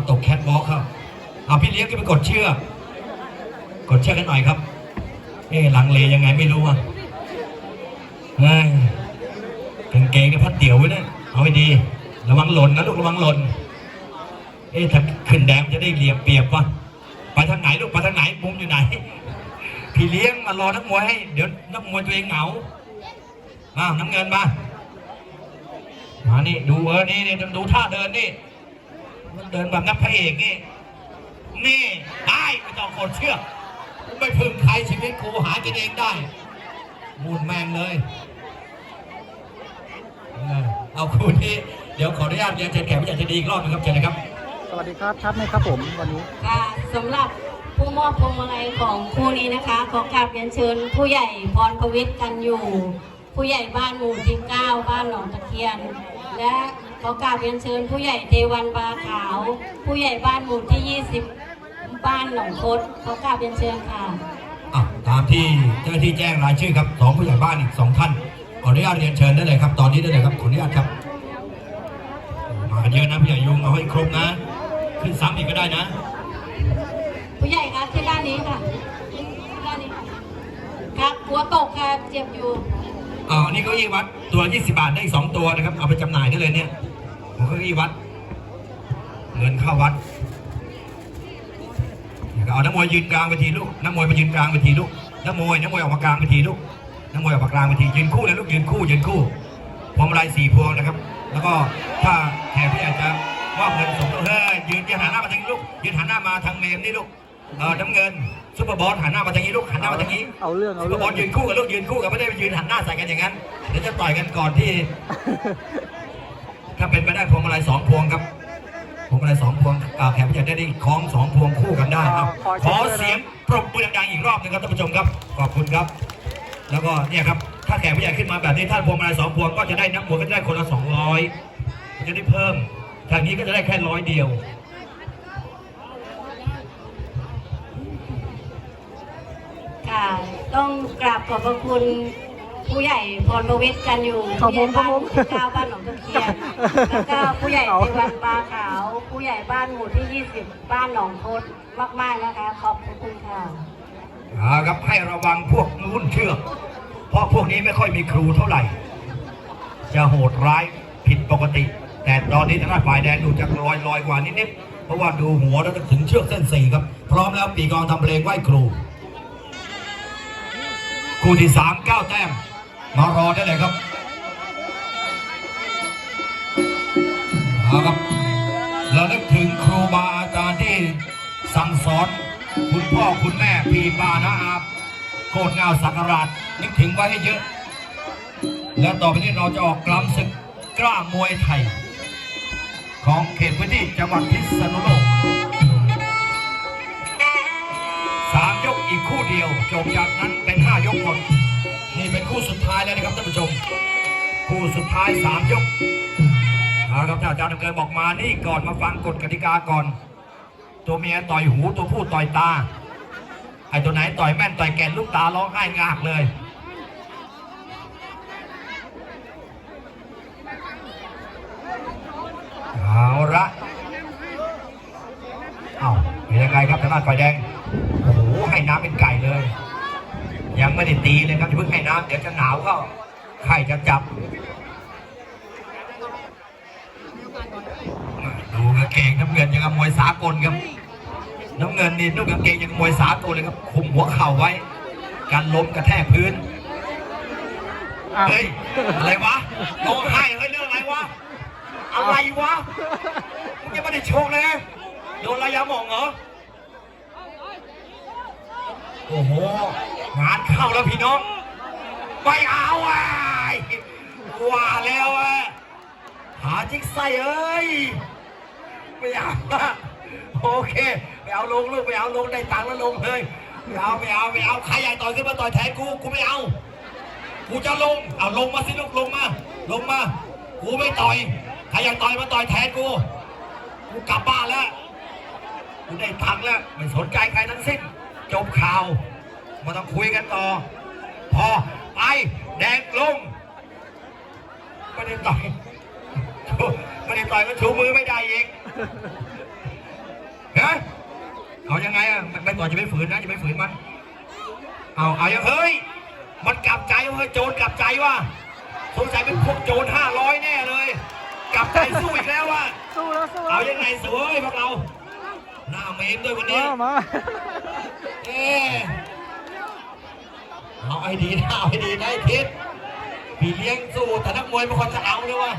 งตกแคทวอล์กครับ เอาพี่เลี้ยงขึ้นไปกดเชือก กดเชือกกันหน่อยครับ เอ๊ะลังเลยังไงไม่รู้อะเฮ้ยกางเกงกับพัดเตี่ยวไว้นี่ยเอาให้ดี ระวังหล่นนะลูกระวังหล่น เอ๊ะถ้าขึ้นแดงจะได้เหลี่ยมเปียบวะไปทางไหนลูกไปทางไหนมุมอยู่ไหน พี่เลี้ยงมารอนักมวยให้ เดี๋ยวนักมวยตัวเองเหงาอ้าวน้ำเงินมามานี่ดูเออนี่นี่ดูท่าเดินนี่ เดินแบบนักพระเอกนี่นี่ได้ไม่ต้องกดเชือกไม่พึ่งใครชีวิตกูหากินเองได้มูนแมงเลย เออเอาคู่นี้เดี๋ยวขออนุญาตเรียนเชิญแขกผู้ใหญ่ใจดีอีกรอบหนึงครับเชิญเลยครับ สวัสดีครับชัดไหมครับผมวันนี้ค่ะสำหรับผู้มอบพวงมาลัยของคู่นี้นะคะขอกราบเรียนเชิญ ผู้ใหญ่พรประวิทย์กันอยู่ ผู้ใหญ่บ้านหมู่ที่เก้าบ้านหนองตะเคียน และ ขอกราบเรียนเชิญผู้ใหญ่เทวันบาขาว ผู้ใหญ่บ้านหมู่ที่ 20 บ้านหนองคดขอกราบเรียนเชิญค่ะอะตามที่เจ้าหน้าที่แจ้งรายชื่อครับสองผู้ใหญ่บ้านอีกสองท่านขออนุญาตเรียนเชิญได้เลยครับ ตอนนี้ได้เลยครับขออนุญาตครับมากันเยอะนะผู้ใหญ่ยุงเอาให้ครบนะ ขึ้นซ้ำอีกก็ได้นะ ผู้ใหญ่คะที่ด้านนี้ค่ะที่ด้านนี้ค่ะครับหัวตกค่ะเจ็บอยู่อ่าอันนี้เก้าอี้วัดตัวละ20 บาทได้อีกสองตัวนะครับ เอาไปจำหน่ายได้เลยเนี่ย ของเก้าอี้วัด เงินเข้าวัดเอานักมวยยืนกลางเวทีลูกนักมวยมายืนกลางเวทีลูกนักมวยนักมวยออกมากลางเวทีลูกนักมวยออกมากลางเวทียืนคู่เลยลูกยืนคู่ยืนคู่พวงมาลัยสี่พวงนะครับ แล้วก็ถ้าแขกพี่อาจจะมอบเงินสมทบเฮ้ยยืนยืนหันหน้ามาทางนี้ลูกยืนหันหน้ามาทางเมมนี่ลูกเออน้ำเงินซุปเปอร์บอลหันหน้ามาทางนี้ลูกหันหน้ามาทางนี้เอาเรื่องเอาซุปเปอเรื่อร์บอลยืนคู่กับลูกยืนคู่กันไม่ได้ไปยืนหันหน้าใส่กันอย่างนั้นเดี๋ยวจะต่อยกันก่อนที่ ถ้าเป็นไปได้พวงมาลัยสองพวงครับพวงมาลัยสองพวงอ่าแขกผู้ใหญ่ได้ได้คล้องสองพวงคู่กันได้ครับ ขอเสียงปรบมือดังๆอีกรอบหนึงครับท่านผู้ชมครับ ขอบคุณครับ แล้วก็เนี่ยครับถ้าแขกผู้ใหญ่ขึ้นมาแบบนี้ถ้าพวงมาลัยสองพวงก็จะได้นักมวยก็จะได้คนละสองร้อยจะได้เพิ่มทางนี้ก็จะได้แค่ร้อยเดียวค่ะต้องกราบขอบพระคุณ ผู้ใหญ่พรประวิทย์กันอยู่ขอบคุณครับผมผู้ใหญ่บ้านหมู่ที่เก้าบ้านหนองตะเคียนแล้วก็ผู้ใหญ่เทวันปลาขาว ผู้ใหญ่บ้านหมู่ที่ 20 บ้านหนองโคดมากๆนะคะ ขอบคุณค่ะเอาครับให้ระวังพวกรุ่นเชือกเพราะพวกนี้ไม่ค่อยมีครูเท่าไหร่ จะโหดร้ายผิดปกติ แต่ตอนนี้ทางด้านฝ่ายแดงดูจะลอยลอยกว่านิดๆเพราะว่าดูหัวแล้วถึงเชือกเส้นสี่ครับ พร้อมแล้วปีกองทำเพลงไหว้ครู คู่ที่สามเก้าแต้ม มารอได้เลยครับเอาครับเรานึกถึงครูบาอาจารย์ที่สั่งสอนคุณพ่อคุณแม่พี่ป้านะอาบโคตรเงาสักการะนึกถึงไว้ให้เยอะ แล้วต่อไปนี้เราจะออกกลำศึกกล้ามวยไทย ของเขตพื้นที่จังหวัดพิษณุโลกสามยกอีกคู่เดียวจบจากนั้นเป็นห้ายกหมด นี่เป็นคู่สุดท้ายแล้วนะครับท่านผู้ชม คู่สุดท้ายสามยกเอาละครับท่านอาจารย์ดำเนินบอกมานี่ก่อนมาฟังกฎกติกาก่อน ตัวเมียต่อยหูตัวผู้ต่อยตาไอ้ตัวไหนต่อยแม่นต่อยแก่นลูกตาร้องไห้งากเลยเอาละเอาเป็นยังไงครับทางด้านฝ่ายแดง โอ้โห ให้น้ำเป็นไก่เลย ยัง ไม่ได้ตีเลยครับอย่าเพิ่งให้น้ำเดี๋ยวจะหนาวเข้าไข่จะจับดูกางเกงน้ำเงินยังกับมวยสากลครับ น้ำเงินนี่นุ่งกางเกงยังมวยสากลเลยครับคุมหัวเข่าไว้ การล้มกระแทกพื้นอ้าวเฮ้ยอะไรวะร้องไห้เฮ้ยเรื่องอะไรวะอะไรวะมึงยังไม่ได้โชคเลยนะโดนระยะหมองเหรอโอ้โห งานเข้าแล้วพี่น้องไม่เอาอะว่าแล้วอะหาจิ๊กไส้เอ้ยไม่เอาโอเคไม่เอาลงลูกไม่เอาลงได้ตังค์แล้วลงเลยไม่เอาไม่เอาไม่เอาใครใหญ่ต่อยขึ้นมาต่อยแทนกูกูไม่เอากูจะลงเอาลงมาสิลูกลงมา ลงมากูไม่ต่อยใครอยากต่อยมาต่อยแทนกูกูกลับบ้านแล้วกูได้ตังค์แล้วไม่สนใจใครทั้งสิ้นจบข่าว มาต้องคุยกันต่อ พอไปแดงลงไม่ได้ต่อยไม่ได้ต่อยก็ชูมือไม่ได้อีกเอายังไงอะไม่ไม่ต่อยจะไม่ฝืนนะจะไม่ฝืนมัน เอาเอายังเฮ้ยมันกลับใจเว้ยโจรกลับใจว่ะสงสัยเป็นพวกโจรห้าร้อยแน่เลย กลับใจสู้อีกแล้วว่ะสู้แล้วสู้เอาแล้วยังไงสวยพวกเราหน้าเมมด้วยวันนี้มามาเอ๊ะ เอาไอ้ดีนะเอาไอ้ดีนะไอ้ทิศพี่เลี้ยงสู้แต่นักมวยบางคนจะเอาเลยว่ะ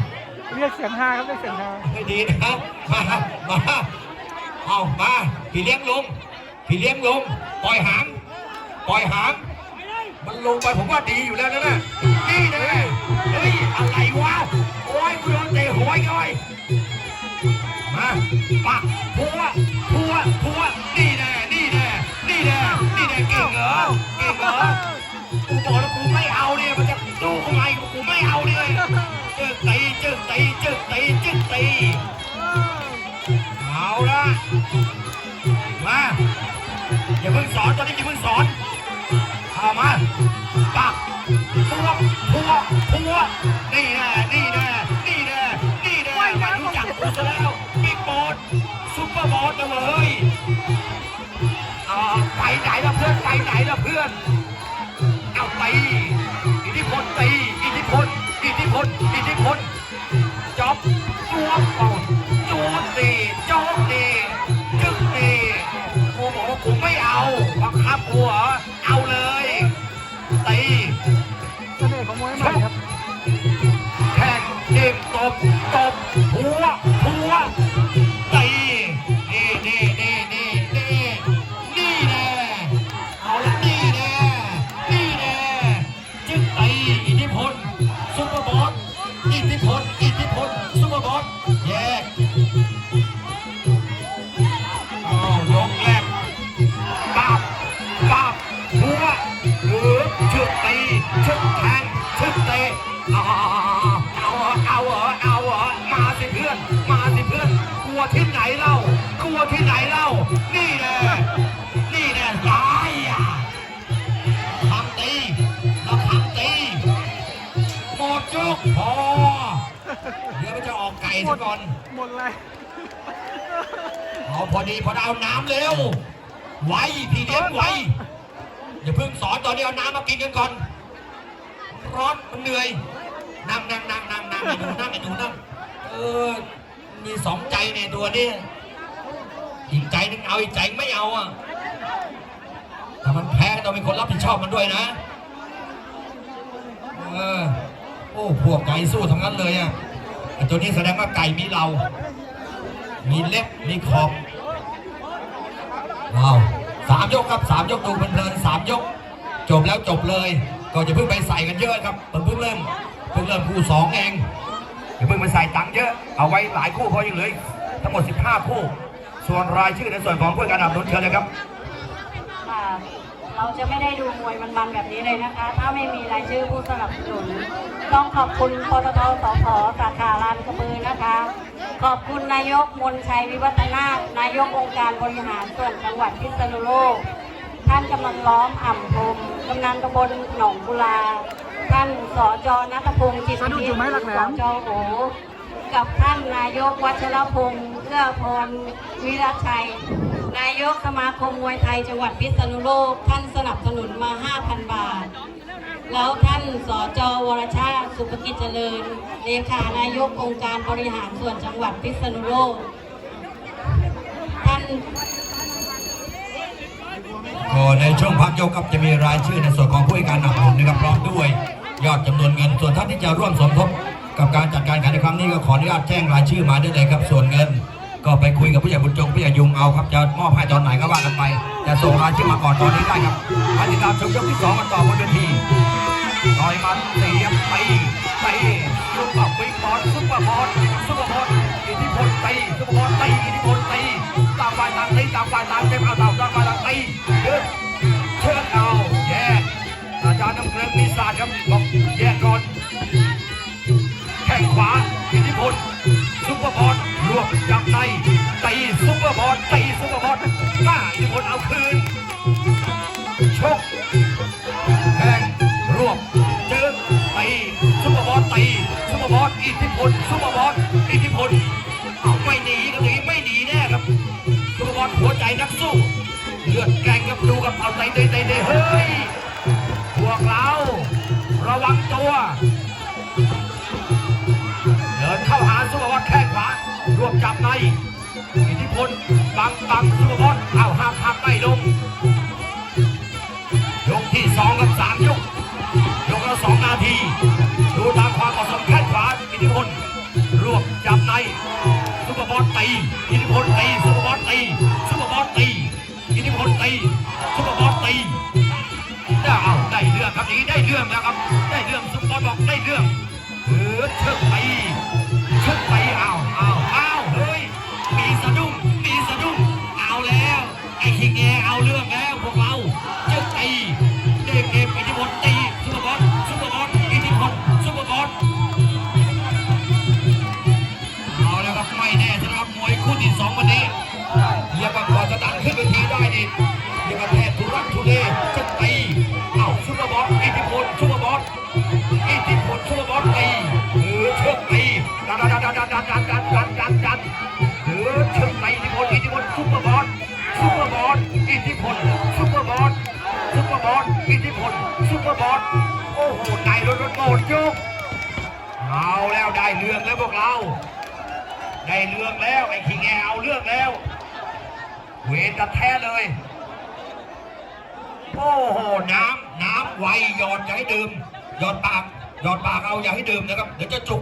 เรียกเสียงฮาครับเรียกเสียงฮาไม่ดีนะมามาเอามาพี่เลี้ยงลงพี่เลี้ยงลงปล่อยหางปล่อยหางมันลงไปผมว่าดีอยู่แล้วนะน่ะนี่แน่เฮ้ยอะไรวะโอ้ยกูโดนเตะหัวอีกเลยมาปักพัวพัวพัวนี่แน่นี่แน่นี่แน่นี่แน่เก่งเหรอเก่งเหรอ กูบอกแล้วกูไม่เอาเนี่ยมันจะดูทำไมกูไม่เอาเลยจึกตีจึกตีจึกตีจึกตีเอาละมาอย่าเพิ่งสอนตอนนี้อย่าเพิ่งสอนเอามาปักพัวพัวพัวนี่แน่นี่แน่นี่แน่นี่แน่ไม่รู้จักกูซะแล้วบิ๊กบอสซุปเปอร์บอสนะเว้ยไปไหนล่ะเพื่อนไปไหนล่ะเพื่อน เเดี๋ยวมันจะออกไก่ซะก่อนหมดเลยเอาพอดีพอได้เอาน้ำเร็ว ไวพี่เลี้ยงไวอย่าเพิ่งสอนตอนนี้เอาน้ำมากินกันก่อน ร้อนมันเหนื่อย นั่งนั่งนั่งนั่งนั่งไอ้หนูนั่งไอ้หนูนั่งเออ มีสองใจในตัวนี้อีกใจหนึงเอาอีกใจไม่เอาอะถ้ามันแพ้ก็ต้องเป็นคนรับผิดชอบมันด้วยนะเออโอ้พวกไก่สู้ทั้งนั้นเลยอะไอ้ ตัวนี้แสดงว่าไก่มีเรา มีเล็บ มีขอบว้าวสามยกครับสามยกดูเพลินสามยก จบแล้วจบเลย ก็จะเพิ่งไปใส่กันเยอะครับเพิ่งเริ่มเพิ่งเริ่มคู่สองเองอย่าเพิ่งไปใส่ตังค์เยอะ เอาไว้หลายคู่เพราะยังเหลือทั้งหมด 15 คู่ ส่วนรายชื่อในส่วนของผู้การอับดุลเชิญเลยครับค่ะ เราจะไม่ได้ดูมวยมันๆแบบนี้เลยนะคะ ถ้าไม่มีรายชื่อผู้สนับสนุน ต้องขอบคุณปตทสพสาขาลานกระบือนะคะ ขอบคุณนายกมนชัยวิวัฒนานายกองค์การบริหารส่วนจังหวัดพิษณุโลก ท่านกำนันล้อมอ่ำพรมกำนันตำบลหนองกุลา ท่านสจนัทพงศ์จิตสะดุดอยู่ไหมหลักแหลมสจโอกับท่านนายกวัชรพงศ์เอื้อพรวิรชัย นายกสมาคมมวยไทยจังหวัดพิษณุโลก ท่านสนับสนุนมา 5,000 บาท แล้วท่านสจวรชาติสุภกิจเจริญ เลขานายกองค์การบริหารส่วนจังหวัดพิษณุโลก ท่านก็ในช่วงพักยกครับจะมีรายชื่อในส่วนของผู้ให้การหนับหนุนนะครับพร้อมด้วย ยอดจำนวนเงินส่วนท่านที่จะร่วมสมทบกับการจัดการแข่งขันในครั้งนี้ก็ขออนุญาตแจ้งรายชื่อมาได้เลยครับส่วนเงิน ก็ไปคุยกับผู้ใหญ่บุญจงผู้ใหญ่ยุงเอาครับจะมอบให้ตอนไหนก็ว่ากันไปแต่ส่งรายชื่อมาก่อนตอนนี้ได้ครับมาติดตามชมยกที่สองกันต่อบนเวทีต่อยมันเสียบตีตีซุปเปอร์บิ๊กบอลซุปเปอร์บอลซุปเปอร์บอลอิทธิพลตีซุปเปอร์บอลตีอิทธิพลตีต่างฝ่ายต่างตีต่างฝ่ายต่างเต็มเอาต่างฝ่ายต่างตีเดินเชิญเอาแยกอาจารย์น้ำเกลือปีศาจครับบอกแยกก่อนแข้งขวาอิทธิพลซุปเปอร์บอลรวบ ร์บอลตีซุปเปอร์บอลหน้าอิทธิพลเอาคืน ชกแทงรวบเจอตีซุปเปอร์บอลตีซุปเปอร์บอลอิทธิพลซุปเปอร์บอลอิทธิพลเอาไม่หนีครับอย่างนี้ไม่หนีแน่ครับซุปเปอร์บอลหัวใจนักสู้เลือดแกร่งกับดูกับเอาใจเด้เด้เฮ้ยพวกเราระวังตัว เดินเข้าหาสุภวัตแข้งขวารวบจับใน อิทธิพลบังบังสุภวัตเอาหักหักไม่ลง ยกที่สองกับสามยก ยกละสองนาที ดูตามความเหมาะสมแข้งขวาอิทธิพลรวบจับในสุภบอลตีอิทธิพลตีสุภบอลตีสุภบอลตีอิทธิพลตีสุภบอลตีได้เอาได้เรื่องครับอย่างนี้ได้เรื่องแล้วครับ ได้เรื่องสุภบอลบอกได้เรื่องเออเชิดไป หใจรถรถโกรธยกเอาแล้วได้เรื่องแล้วพวกเรา ได้เรื่องแล้วไอ้คิงแอเอาเรื่องแล้ว เวรกระแท้เลย โอ้โหน้ำน้ำไวหยอดอย่าให้ดื่มหยอดปากหยอดปากเอาอย่าให้ดื่มนะครับ เดี๋ยวจะจุก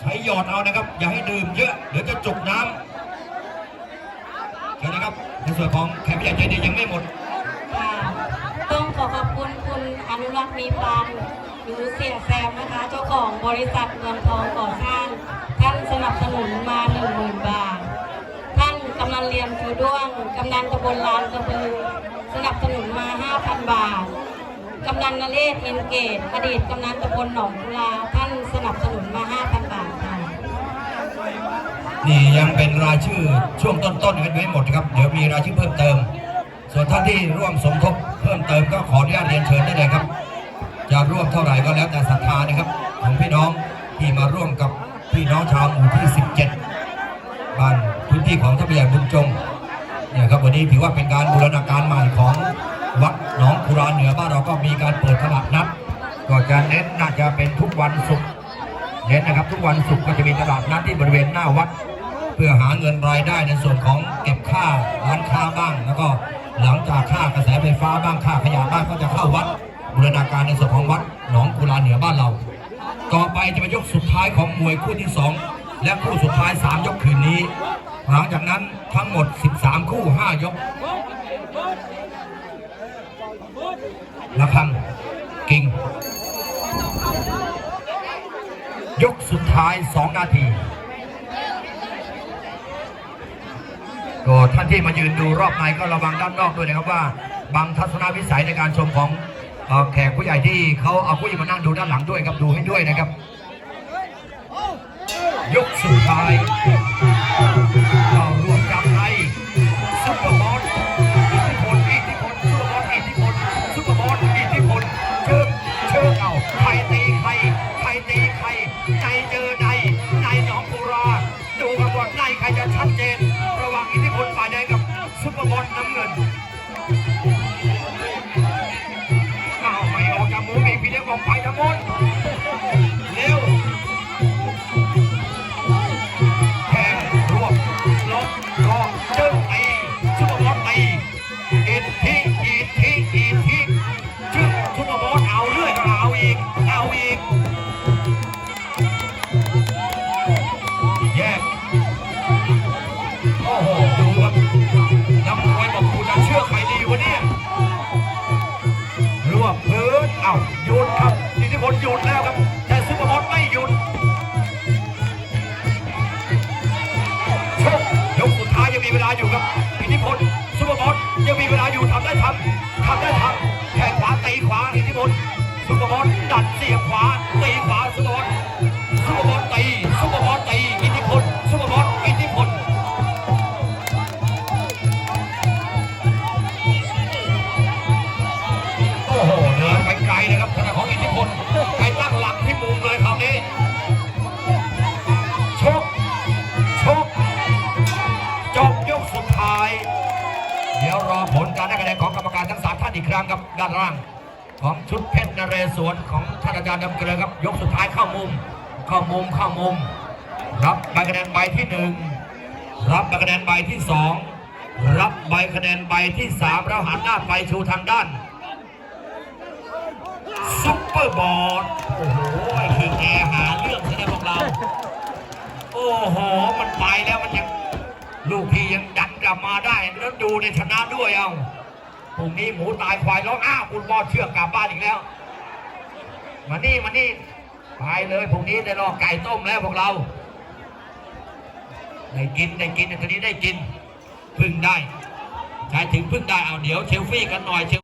ใช้หยอดเอานะครับ อย่าให้ดื่มเยอะเดี๋ยวจะจุกน้ำเชิญนะครับในส่วนของแขกผู้ใหญ่ใจดียังไม่หมดค่ะต้องขอขอบคุณ นุรักษ์มีปานหรือเสียแซมนะคะ เจ้าของบริษัทเมืองทองก่อสร้าง ท่านสนับสนุนมาหนึ่งหมื่นบาท ท่านกำนันเรียนชูด้วงกำนันตำบลลานกระบือสนับสนุนมา5,000บาทกำนันนเรศเอนเกตอดีตกำนันตำบลหนองกุลาท่านสนับสนุนมา5,000บาทค่ะนี่ยังเป็นรายชื่อช่วงต้นๆกันไว้หมดครับ เดี๋ยวมีรายชื่อเพิ่มเติม ส่วนท่านที่ร่วมสมทบเพิ่มเติมก็ขออนุญาตเรียนเชิญได้เลยครับ จะร่วมเท่าไหร่ก็แล้วแต่ศรัทธานะครับ ของพี่น้องที่มาร่วมกับพี่น้องชาวหมู่ที่ 17 บ้านพื้นที่ของท่านผู้ใหญ่บุญจงเนี่ยครับวันนี้ถือว่าเป็นการบูรณาการใหม่ของวัดหนองกุรานเหนือบ้านเราก็มีการเปิดตลาดนัดก็จะเน้นน่าจะเป็นทุกวันศุกร์เน้นนะครับ ทุกวันศุกร์ก็จะมีตลาดนัดที่บริเวณหน้าวัด เพื่อหาเงินรายได้ในส่วนของเก็บค่าร้านค้าบ้าง แล้วก็ หลังจากค่ากระแสไฟฟ้าบ้างค่าขยะบ้างก็จะเข้าวัดบูรณาการในส่วนของวัดหนองกุลาเหนือบ้านเรา ต่อไปจะเป็นยกสุดท้ายของมวยคู่ที่สองและคู่สุดท้ายสามยกคืนนี้ หลังจากนั้นทั้งหมด 13 คู่ 5 ยกระฆังกิ่ง ยกสุดท้าย 2 นาที ก็ท่านที่มายืนดูรอบในก็ระวังด้านนอกด้วยนะครับว่า บางทัศนวิสัยในการชมของอแขกผู้ใหญ่ที่เขาเอาผู้ใหญ่มานั่งดูด้านหลังด้วยครับดูให้ด้วยนะครับ ยกสุดท้าย รวบพื้นเอ้าหยุดครับอิทธิพลหยุดแล้วครับ แต่ซุปเปอร์บอลไม่หยุดชกยกสุดท้ายยังมีเวลาอยู่ครับอิทธิพลซุปเปอร์บอลยังมีเวลาอยู่ทำได้ทำทำได้ทำแข่งขวาตีขวาอิทธิพลซุปเปอร์บอลดันเสียบขวาตีขวา ครั้งครับด้านล่างของชุดเพชรนเรศวรของท่านอาจารย์ดำเกลือครับ ยกสุดท้ายเข้ามุม เข้ามุมเข้ามุม รับใบคะแนนใบที่หนึ่งรับใบคะแนนใบที่สองรับใบคะแนนใบที่สามแล้วหันหน้าไปชูทางด้านซุปเปอร์บอลโอ้โหคือแกหาเรื่องใช่ไหมพวกเรา โอ้โห มันไปแล้วมันยังลูกพี่ยังดันกลับมาได้แล้วดูในชนะด้วยเอา พรุ่งนี้หมูตายควายร้องอ้าวคุณมอดเชือกกลับบ้านอีกแล้ว มานี่มานี่ไปเลยพรุ่งนี้ได้รอไก่ต้มแล้วพวกเรา ได้กินได้กินทีนี้ได้กินพึ่งได้ใช้ถึงพึ่งได้เอาเดี๋ยวเชลฟี่กันหน่อยเชล